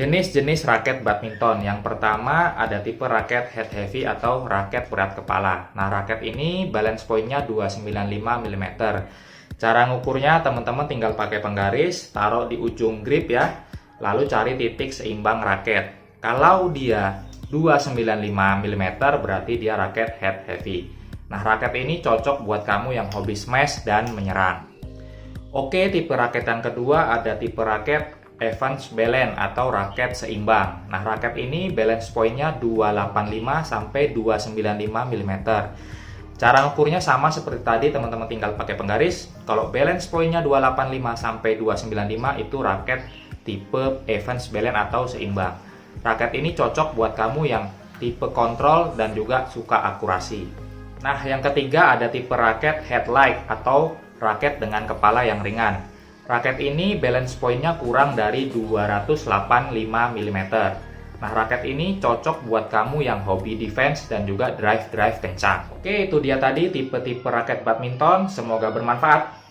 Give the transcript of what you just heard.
Jenis-jenis raket badminton. Yang pertama ada tipe raket head heavy atau raket berat kepala. Nah, raket ini balance point-nya 295 mm. Cara ngukurnya teman-teman tinggal pakai penggaris, taruh di ujung grip ya. Lalu cari titik seimbang raket. Kalau dia 295 mm berarti dia raket head heavy. Nah, raket ini cocok buat kamu yang hobi smash dan menyerang. Oke, tipe raket yang kedua ada tipe raket Evans Balance atau raket seimbang. Nah, raket ini balance point-nya 285 sampai 295 mm. Cara ukurnya sama seperti tadi, teman-teman tinggal pakai penggaris. Kalau balance point-nya 285 sampai 295 itu raket tipe Evans Balance atau seimbang. Raket ini cocok buat kamu yang tipe kontrol dan juga suka akurasi. Nah, yang ketiga ada tipe raket headlight atau raket dengan kepala yang ringan. Raket ini balance point-nya kurang dari 285 mm. Nah, raket ini cocok buat kamu yang hobi defense dan juga drive-drive kencang. Oke, itu dia tadi tipe-tipe raket badminton. Semoga bermanfaat.